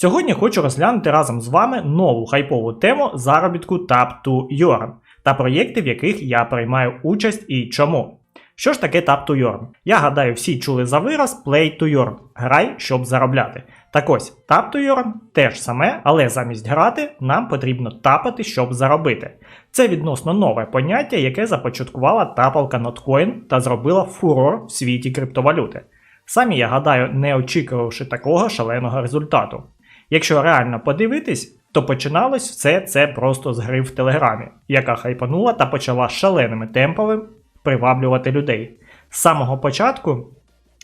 Сьогодні хочу розглянути разом з вами нову хайпову тему заробітку Tap to Earn та проєкти, в яких я приймаю участь і чому. Що ж таке Tap to Earn? Я гадаю, всі чули за вираз Play to Earn – грай, щоб заробляти. Так ось, Tap to Earn – те ж саме, але замість грати нам потрібно тапати, щоб заробити. Це відносно нове поняття, яке започаткувала тапалка Notcoin та зробила фурор в світі криптовалюти. Самі я гадаю, не очікувавши такого шаленого результату. Якщо реально подивитись, то починалось все це просто з гри в Телеграмі, яка хайпанула та почала шаленими темпами приваблювати людей. З самого початку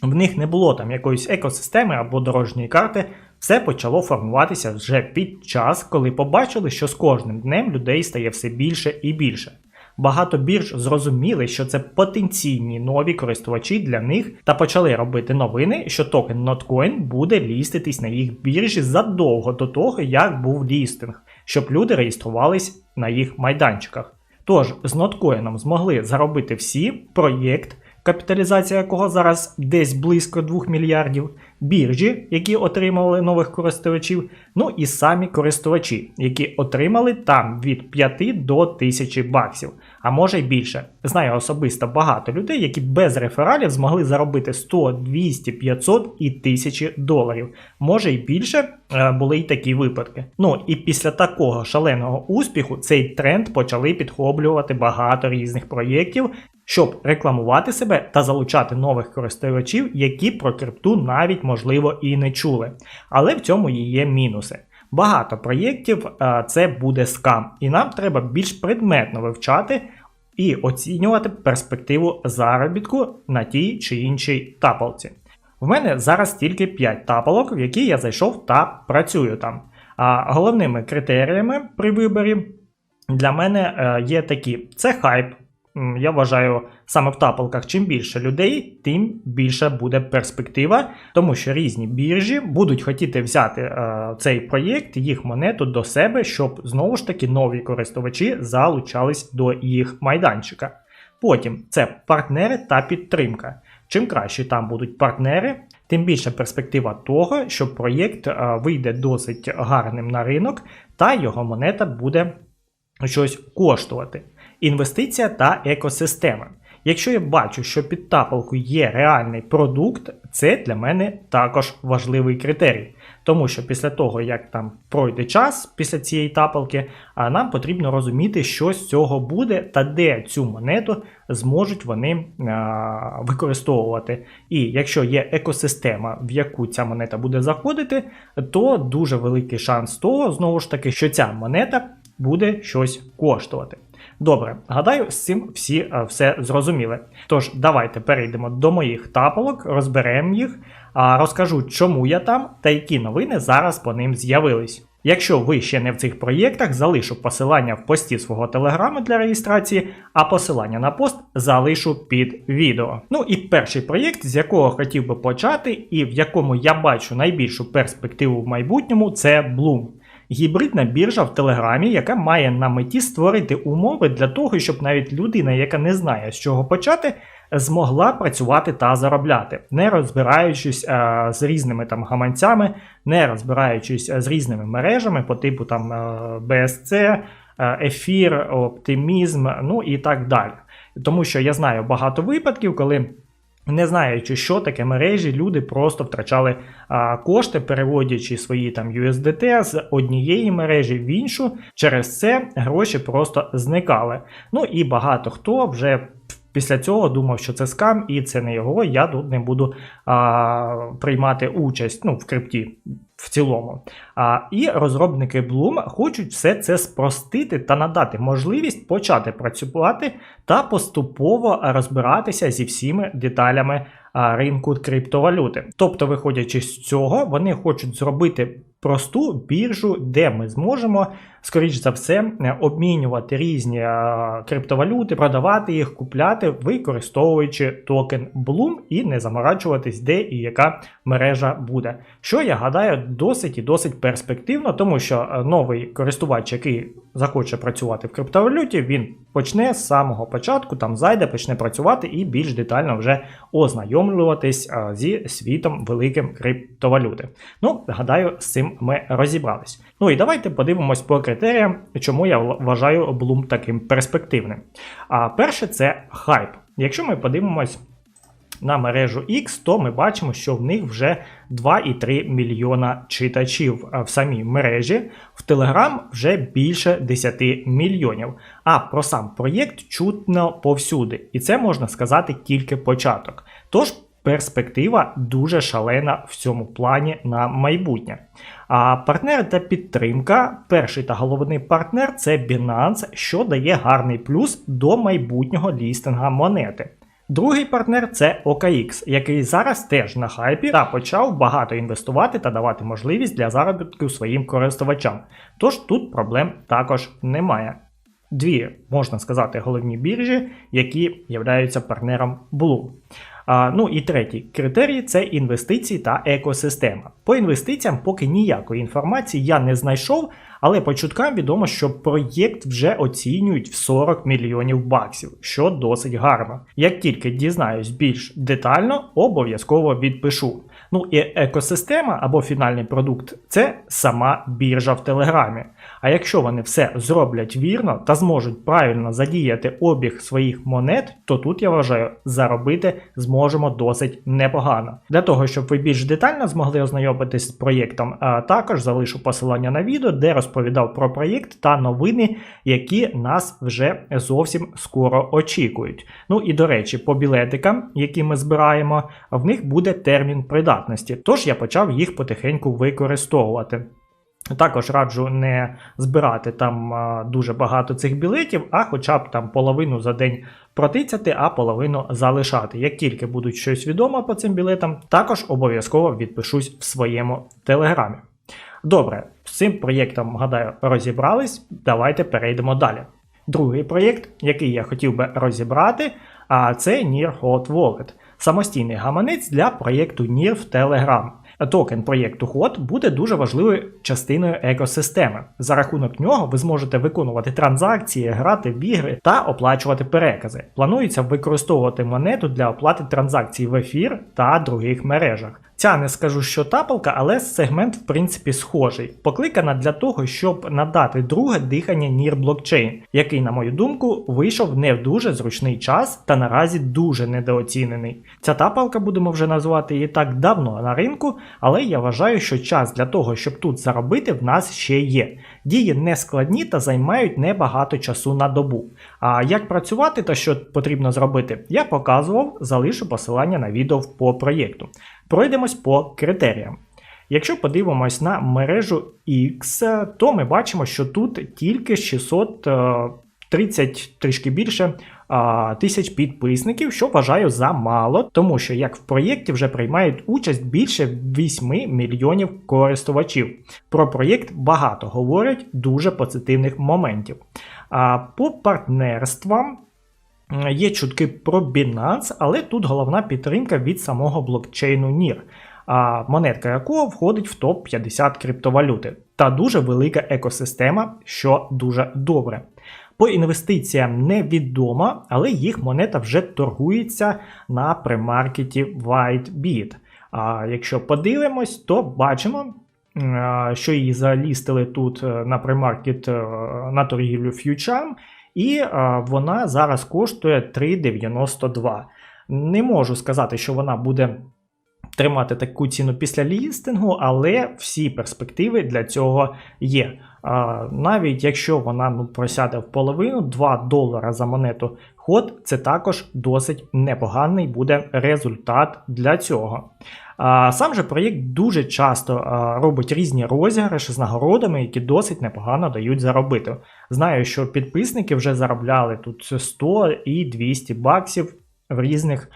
в них не було там якоїсь екосистеми або дорожньої карти, все почало формуватися вже під час, коли побачили, що з кожним днем людей стає все більше і більше. Багато бірж зрозуміли, що це потенційні нові користувачі для них, та почали робити новини, що токен Notcoin буде ліститись на їх біржі задовго до того, як був лістинг, щоб люди реєструвались на їх майданчиках. Тож з Notcoin змогли заробити всі проєкт, капіталізація якого зараз десь близько 2 мільярдів, біржі, які отримали нових користувачів, ну і самі користувачі, які отримали там від 5 до 1000 баксів, а може й більше. Знаю особисто багато людей, які без рефералів змогли заробити 100, 200, 500 і 1000 доларів. Може й більше е, були й такі випадки. Ну і після такого шаленого успіху цей тренд почали підхоплювати багато різних проєктів, щоб рекламувати себе та залучати нових користувачів, які про крипту навіть можливо і не чули. Але в цьому і є мінуси. Багато проєктів е, це буде скам, і нам треба більш предметно вивчати і оцінювати перспективу заробітку на тій чи іншій тапалці. В мене зараз тільки 5 тапалок, в які я зайшов та працюю там. А головними критеріями при виборі для мене е, є такі: це хайп. Я вважаю, саме в тапалках, чим більше людей, тим більша буде перспектива, тому що різні біржі будуть хотіти взяти е, цей проєкт, їх монету до себе, щоб знову ж таки нові користувачі залучались до їх майданчика. Потім це партнери та підтримка. Чим краще там будуть партнери, тим більша перспектива того, що проєкт е, вийде досить гарним на ринок, та його монета буде щось коштувати. Інвестиція та екосистема. Якщо я бачу, що під тапалкою є реальний продукт, це для мене також важливий критерій. Тому що після того, як там пройде час після цієї тапалки, нам потрібно розуміти, що з цього буде та де цю монету зможуть вони використовувати. І якщо є екосистема, в яку ця монета буде заходити, то дуже великий шанс того, знову ж таки, що ця монета буде щось коштувати. Добре, гадаю, з цим всі е, все зрозуміли. Тож, давайте перейдемо до моїх тапалок, розберемо їх, розкажу, чому я там та які новини зараз по ним з'явились. Якщо ви ще не в цих проєктах, залишу посилання в пості свого телеграму для реєстрації, а посилання на пост залишу під відео. Ну і перший проєкт, з якого хотів би почати, і в якому я бачу найбільшу перспективу в майбутньому, це Bloom. Гібридна біржа в Телеграмі, яка має на меті створити умови для того, щоб навіть людина, яка не знає, з чого почати, змогла працювати та заробляти, не розбираючись а, з різними там гаманцями, не розбираючись з різними мережами по типу там BSC, а, ефір, оптимізм, ну і так далі. Тому що я знаю багато випадків, коли. Не знаючи, що таке мережі, люди просто втрачали а, кошти, переводячи свої там USDT з однієї мережі в іншу. Через це гроші просто зникали. Ну і багато хто вже після цього думав, що це скам, і це не його. Я тут не буду а, приймати участь ну, в крипті в цілому. А, І розробники Bloom хочуть все це спростити та надати можливість почати працювати та поступово розбиратися зі всіми деталями ринку криптовалюти. Тобто, виходячи з цього, вони хочуть зробити просту біржу, де ми зможемо, скоріш за все, е, обмінювати різні е, криптовалюти, продавати їх, купляти, використовуючи токен Bloom і не заморачуватись, де і яка мережа буде. Що я гадаю, досить і досить перспективно, тому що е, новий користувач, який захоче працювати в криптовалюті, він почне з самого початку, там зайде, почне працювати і більш детально вже ознайомлюватись зі світом великим криптовалюти. Ну, гадаю, з цим ми розібрались. Ну і давайте подивимось по критеріям, чому я вважаю Bloom таким перспективним. А перше, це хайп. Якщо ми подивимось на мережу X, то ми бачимо, що в них вже 2,3 мільйона читачів в самій мережі, в Telegram вже більше 10 мільйонів. А про сам проєкт чутно повсюди. І це можна сказати тільки початок. Тож перспектива дуже шалена в цьому плані на майбутнє. А партнер та підтримка, перший та головний партнер це Binance, що дає гарний плюс до майбутнього лістинга монети. Другий партнер це OKX, який зараз теж на хайпі та почав багато інвестувати та давати можливість для заробітку своїм користувачам. Тож тут проблем також немає. Дві, можна сказати, головні біржі, які являються партнером Blue. Ну і третій критерій це інвестиції та екосистема. По інвестиціям поки ніякої інформації я не знайшов, але по чуткам відомо, що проєкт вже оцінюють в 40 мільйонів баксів, що досить гарно. Як тільки дізнаюсь більш детально, обов'язково відпишу. Ну і екосистема або фінальний продукт це сама біржа в Телеграмі. А якщо вони все зроблять вірно та зможуть правильно задіяти обіг своїх монет, то тут я вважаю, заробити зможемо досить непогано. Для того, щоб ви більш детально змогли ознайомитись з проєктом, також залишу посилання на відео, де розповідав про проєкт та новини, які нас вже зовсім скоро очікують. Ну і до речі, по білетикам, які ми збираємо, в них буде термін придатності, тож я почав їх потихеньку використовувати. Також раджу не збирати там а, дуже багато цих білетів, а хоча б там половину за день протицяти, а половину залишати. Як тільки будуть щось відомо по цим білетам, також обов'язково відпишусь в своєму телеграмі. Добре, з цим проєктом, гадаю, розібрались. Давайте перейдемо далі. Другий проєкт, який я хотів би розібрати, це NIR Hot Wallet. Самостійний гаманець для проєкту NIR в Telegram. Токен проєкту HOT буде дуже важливою частиною екосистеми. За рахунок нього ви зможете виконувати транзакції, грати в ігри та оплачувати перекази. Планується використовувати монету для оплати транзакцій в ефір та других мережах. Ця не скажу, що тапалка, але сегмент в принципі схожий. Покликана для того, щоб надати друге дихання NIR блокчейн, який, на мою думку, вийшов не в дуже зручний час та наразі дуже недооцінений. Ця тапалка, будемо вже називати її так давно на ринку, але я вважаю, що час для того, щоб тут заробити, в нас ще є. Дії не складні та займають небагато часу на добу. А як працювати та що потрібно зробити, я показував, залишу посилання на відео по проєкту. Пройдемось по критеріям. Якщо подивимось на мережу X, то ми бачимо, що тут тільки 630 трішки більше тисяч підписників, що вважаю за мало, тому що як в проєкті вже приймають участь більше 8 мільйонів користувачів. Про проєкт багато говорять дуже позитивних моментів. А по партнерствам. Є чутки про Binance, але тут головна підтримка від самого блокчейну NIR, а монетка якого входить в топ-50 криптовалюти. Та дуже велика екосистема, що дуже добре. По інвестиціям невідомо, але їх монета вже торгується на премаркеті WhiteBit. А якщо подивимось, то бачимо, що її залістили тут е, на премаркет е, на торгівлю фьючам, і вона зараз коштує 3,92. Не можу сказати, що вона буде тримати таку ціну після лістингу, але всі перспективи для цього є. Навіть якщо вона ну, просяде в половину 2 долара за монету ход, це також досить непоганий буде результат для цього. Сам же проєкт дуже часто робить різні розіграші з нагородами, які досить непогано дають заробити. Знаю, що підписники вже заробляли тут 100 і 200 баксів в різних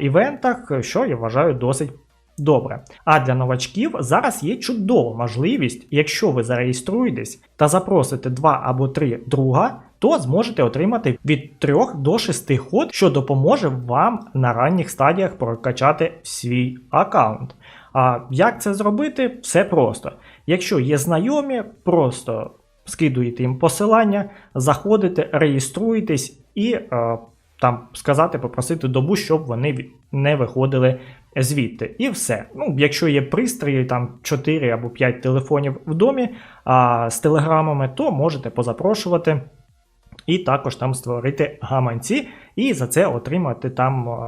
івентах, що я вважаю досить добре. А для новачків зараз є чудова можливість, якщо ви зареєструєтесь та запросите два або три друга, то зможете отримати від 3 до 6 ход, що допоможе вам на ранніх стадіях прокачати свій аккаунт. А як це зробити? Все просто. Якщо є знайомі, просто скидуєте їм посилання, заходите, реєструєтесь і е, там сказати, попросити добу, щоб вони не виходили звідти. І все. Ну, якщо є пристрої, там 4 або 5 телефонів в домі а, з телеграмами, то можете позапрошувати. І також там створити гаманці, і за це отримати там,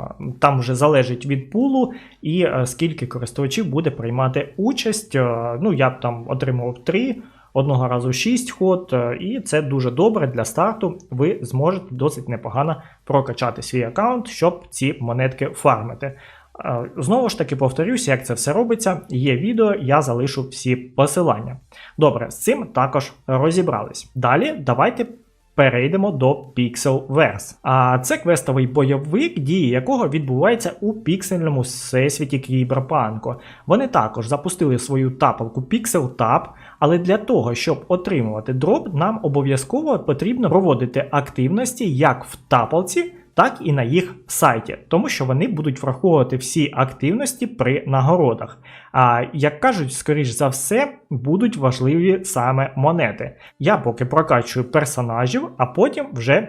там вже залежить від пулу, і скільки користувачів буде приймати участь. Ну, я б там отримував 3, одного разу 6 ход, і це дуже добре для старту. Ви зможете досить непогано прокачати свій аккаунт, щоб ці монетки фармити. Е, Знову ж таки повторюсь, як це все робиться. Є відео, я залишу всі посилання. Добре, з цим також розібрались. Далі давайте перейдемо до Pixelverse. А це квестовий бойовик, дії якого відбувається у піксельному всесвіті кіберпанку. Вони також запустили свою тапалку Pixel Tap, але для того, щоб отримувати дроп, нам обов'язково потрібно проводити активності як в тапалці, так і на їх сайті, тому що вони будуть враховувати всі активності при нагородах. А як кажуть, скоріш за все, будуть важливі саме монети. Я поки прокачую персонажів, а потім вже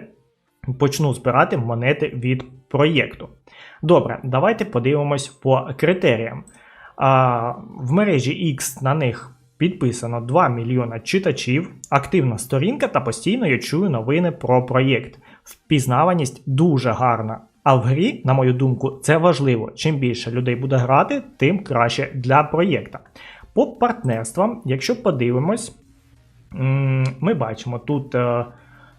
почну збирати монети від проєкту. Добре, давайте подивимось по критеріям. А, в мережі X на них підписано 2 мільйона читачів, активна сторінка та постійно я чую новини про проєкт. Впізнаваність дуже гарна. А в грі, на мою думку, це важливо. Чим більше людей буде грати, тим краще для проєкта. По партнерствам, якщо подивимось, ми бачимо тут е,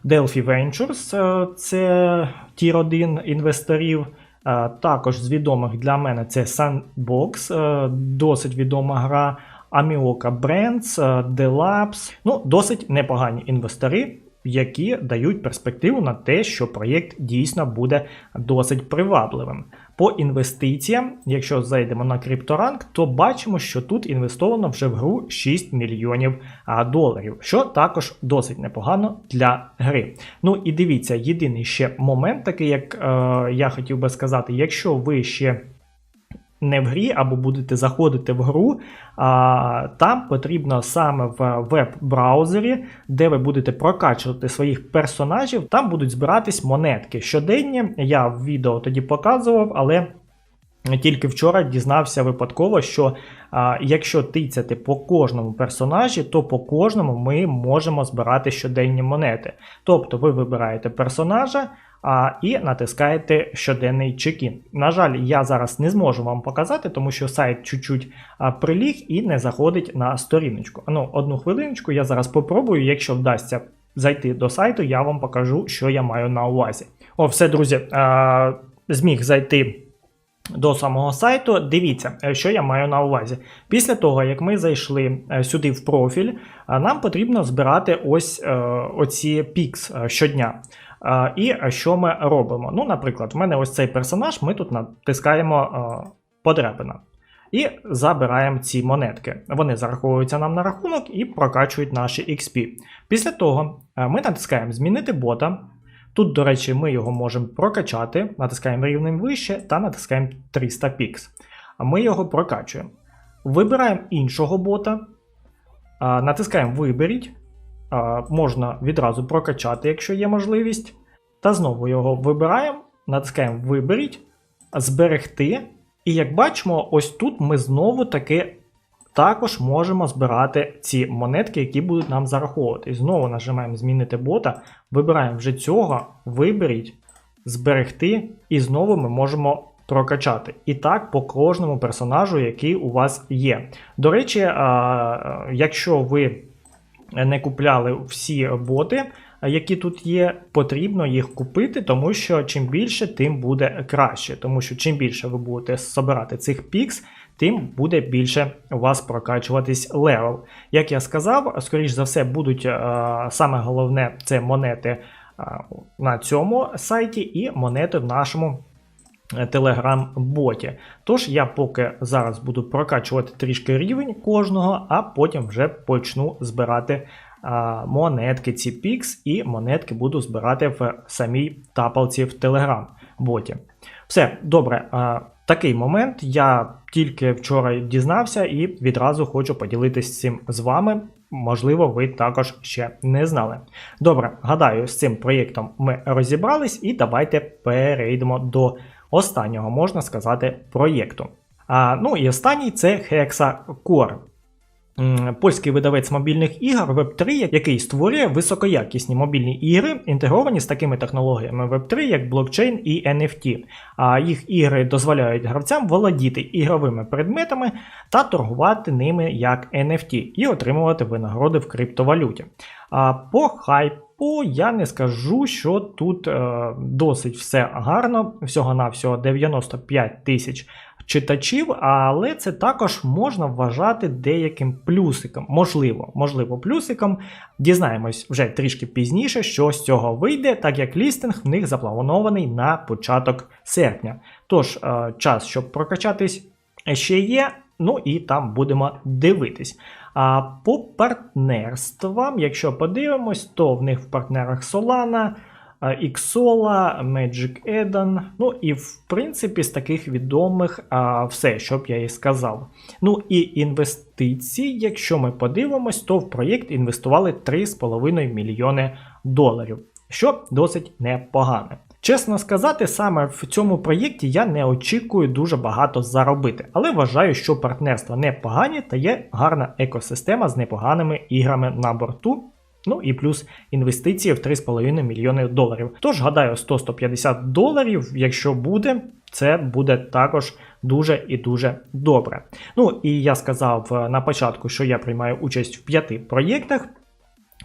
Delphi Ventures, е, це тір 1 інвесторів. Е, Також з відомих для мене це Sandbox, досить відома гра. Amioka Brands, Delabs. Ну, досить непогані інвестори, які дають перспективу на те, що проєкт дійсно буде досить привабливим. По інвестиціям, якщо зайдемо на крипторанк, то бачимо, що тут інвестовано вже в гру 6 мільйонів доларів, що також досить непогано для гри. Ну і дивіться, єдиний ще момент, такий, як е, я хотів би сказати, якщо ви ще не в грі, або будете заходити в гру, а, там потрібно саме в веб-браузері, де ви будете прокачувати своїх персонажів, там будуть збиратись монетки щоденні. Я в відео тоді показував, але. Тільки вчора дізнався випадково, що а, якщо тицяти по кожному персонажі, то по кожному ми можемо збирати щоденні монети. Тобто ви вибираєте персонажа а, і натискаєте щоденний чекін. На жаль, я зараз не зможу вам показати, тому що сайт чуть-чуть приліг і не заходить на сторіночку. Ну, одну хвилиночку, я зараз попробую, якщо вдасться зайти до сайту, я вам покажу, що я маю на увазі. О, все, друзі, а, зміг зайти до самого сайту. Дивіться, е, що я маю на увазі. Після того, як ми зайшли е, сюди в профіль, е, нам потрібно збирати ось оці пікс щодня. І що ми робимо? Ну, наприклад, в мене ось цей персонаж, ми тут натискаємо подряпина. І забираємо ці монетки. Вони зараховуються нам на рахунок і прокачують наші XP. Після того ми натискаємо Змінити бота. Тут, до речі, ми його можемо прокачати, натискаємо рівнем вище та натискаємо 300 пікс. Ми його прокачуємо. Вибираємо іншого бота, натискаємо Виберіть. Можна відразу прокачати, якщо є можливість. Та знову його вибираємо, натискаємо Виберіть, зберегти. І як бачимо, ось тут ми знову таки також можемо збирати ці монетки, які будуть нам зараховувати. І Знову нажимаємо Змінити бота, вибираємо вже цього, виберіть, зберегти, і знову ми можемо прокачати. І так по кожному персонажу, який у вас є. До речі, якщо ви не купляли всі боти, які тут є, потрібно їх купити, тому що чим більше, тим буде краще. Тому що чим більше ви будете збирати цих пікс, тим буде більше у вас прокачуватись левел. Як я сказав, скоріш за все, будуть е, саме головне це монети е, на цьому сайті і монети в нашому телеграм-боті. Тож я поки зараз буду прокачувати трішки рівень кожного, а потім вже почну збирати а, монетки CPX і монетки буду збирати в самій тапалці в телеграм-боті. Все, добре. А, такий момент. Я тільки вчора дізнався і відразу хочу поділитися цим з вами. Можливо, ви також ще не знали. Добре, гадаю, з цим проєктом ми розібрались, і давайте перейдемо до останнього, можна сказати, проєкту. А, ну і останній це Hexacore. М, Польський видавець мобільних ігор Web3, який створює високоякісні мобільні ігри, інтегровані з такими технологіями Web3, як блокчейн і NFT. А їх ігри дозволяють гравцям володіти ігровими предметами та торгувати ними як NFT і отримувати винагороди в криптовалюті. А по хайпу я не скажу, що тут е, досить все гарно, всього-навсього 95 тисяч читачів, але це також можна вважати деяким плюсиком. Можливо, можливо, плюсиком. Дізнаємось вже трішки пізніше, що з цього вийде, так як лістинг в них запланований на початок серпня. Тож, е, час, щоб прокачатись, ще є. Ну і там будемо дивитись. А по партнерствам, якщо подивимось, то в них в партнерах Solana, Іксола, Magic Eden, ну і в принципі з таких відомих а, все, що б я і сказав. Ну і інвестиції, якщо ми подивимось, то в проєкт інвестували 3,5 мільйони доларів, що досить непогане. Чесно сказати, саме в цьому проєкті я не очікую дуже багато заробити, але вважаю, що партнерства непогані та є гарна екосистема з непоганими іграми на борту. Ну і плюс інвестиції в 3,5 мільйони доларів. Тож, гадаю, 100-150 доларів, якщо буде, це буде також дуже і дуже добре. Ну і я сказав е, на початку, що я приймаю участь в п'яти проєктах.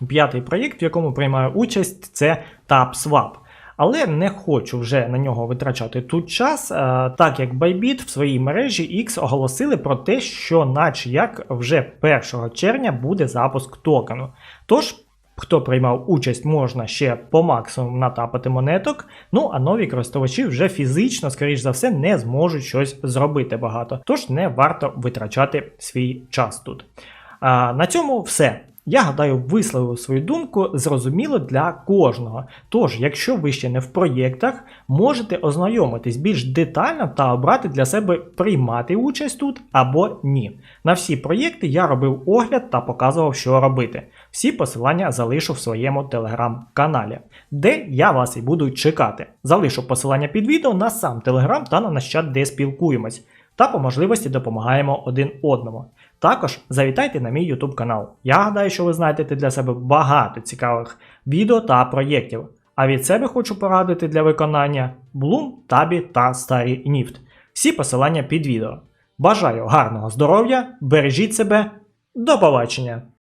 П'ятий проєкт, в якому приймаю участь, це TapSwap. Але не хочу вже на нього витрачати тут час, е, так як Bybit в своїй мережі X оголосили про те, що, наче як вже 1 червня буде запуск токену. Тож, хто приймав участь, можна ще по максимуму натапати монеток. Ну а нові користувачі вже фізично, скоріш за все, не зможуть щось зробити багато. Тож не варто витрачати свій час тут. А, на цьому все. Я гадаю, висловив свою думку зрозуміло для кожного. Тож, якщо ви ще не в проєктах, можете ознайомитись більш детально та обрати для себе приймати участь тут або ні. На всі проєкти я робив огляд та показував, що робити. Всі посилання залишу в своєму телеграм-каналі, де я вас і буду чекати. Залишу посилання під відео на сам телеграм та на наш чат, де спілкуємось. Та по можливості допомагаємо один одному. Також завітайте на мій YouTube канал. Я гадаю, що ви знайдете для себе багато цікавих відео та проєктів. А від себе хочу порадити для виконання Bloom, Табі та Старі Ніфт. Всі посилання під відео. Бажаю гарного здоров'я, бережіть себе, до побачення!